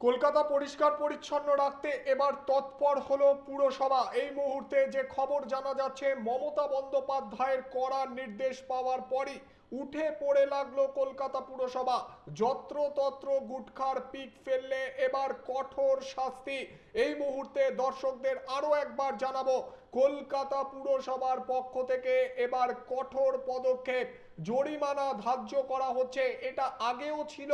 কলকাতা পরিষ্কার পরিচ্ছন্ন রাখতে এবার তৎপর হলো পুরসভা। এই মুহূর্তে যে খবর জানা যাচ্ছে, মমতা বন্দ্যোপাধ্যায়ের কড়া নির্দেশ পাওয়ার পরই উঠে পড়ে লাগল কলকাতা পুরসভা। যত্র তত্র গুটখার পিক ফেললে এবার কঠোর শাস্তি। এই মুহূর্তে দর্শকদের আরও একবার জানাব, কলকাতা পুরসভার পক্ষ থেকে এবার কঠোর পদক্ষেপ। জরিমানা ধার্য করা হচ্ছে, এটা আগেও ছিল।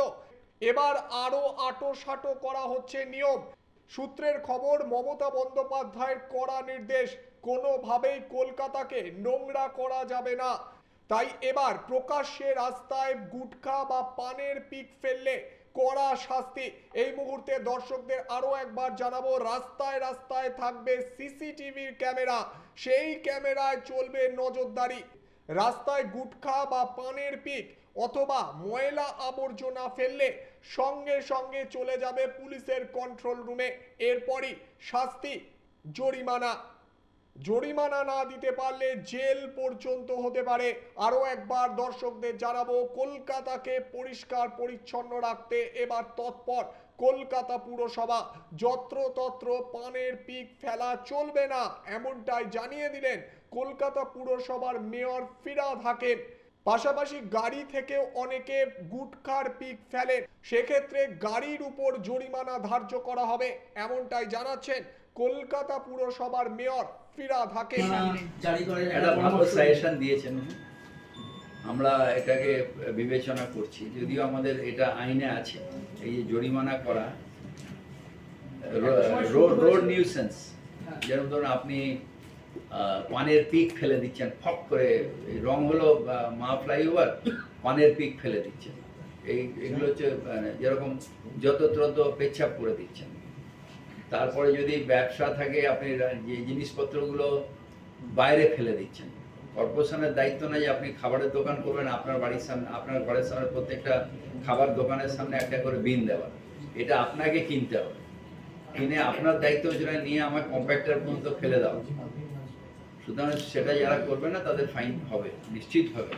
এবার আরও আটো সাটো করা হচ্ছে নিয়ম। সূত্রের খবর, মমতা বন্দ্যোপাধ্যায়ের কড়া নির্দেশ, কোনোভাবেই কলকাতাকে নোংরা করা যাবে না। তাই এবার প্রকাশ্যে রাস্তায় গুটখা বা পানের পিক ফেললে কড়া শাস্তি। এই মুহূর্তে দর্শকদের আরও একবার জানাব, রাস্তায় রাস্তায় থাকবে সিসিটিভির ক্যামেরা। সেই ক্যামেরায় চলবে নজরদারি। রাস্তায় গুটখা বা পানের পিক অথবা ময়লা আবর্জনা ফেললে সঙ্গে সঙ্গে চলে যাবে পুলিশের কন্ট্রোল রুমে এরপরই শাস্তি জরিমানা। জরিমানা না দিতে পারলে জেল পর্যন্ত হতে পারে। আরও একবার দর্শকদের জানাব, কলকাতাকে পরিষ্কার পরিচ্ছন্ন রাখতে এবার তৎপর কলকাতা পুরসভা। যত্রতত্র পানের পিক ফেলা চলবে না, এমনটাই জানিয়ে দিলেন কলকাতা পুরসভার মেয়র ফিরাদ হাকিম। পাশাপাশি গাড়ি থেকেও অনেকে গুটখার পিক ফেলেন সেক্ষেত্রে গাড়ির উপর জরিমানা ধার্য করা হবে এমনটাই জানাচ্ছেন কলকাতা পুরসভার মেয়র ফিরাদ হাকিম। একটা ভালো সাজেশন দিয়েছেন আমরা এটাকে বিবেচনা করছি যদিও আমাদের এটা আইনে আছে এই যে জরিমানা করা রোড রোড নিউসেন্স যেরকম ধরুন আপনি পানের পিক ফেলে দিচ্ছেন। ফক করে রং হলো মা ফ্লাইওভার, পানের পিক ফেলে দিচ্ছেন। এই, এগুলো হচ্ছে মানে যেরকম যতত্রত পেচ্ছাপ করে দিচ্ছেন। তারপরে যদি ব্যবসা থাকে, আপনি যে জিনিসপত্রগুলো বাইরে ফেলে দিচ্ছেন। কর্পোরেশনের দায়িত্ব নেই আপনি খাবারের দোকান করবেন, আপনার বাড়ির সামনে, আপনার ঘরের সামনে প্রত্যেকটা খাবার দোকানের সামনে একটা করে বিন দেওয়া। এটা আপনাকে কিনতে হবে। কিনে আপনার দায়িত্ব নিয়ে আমার কম্প্যাক্টার পর্যন্ত ফেলে দেওয়া সুতরাং সেটা যারা করবে না তাদের ফাইন হবে নিশ্চিত হবে।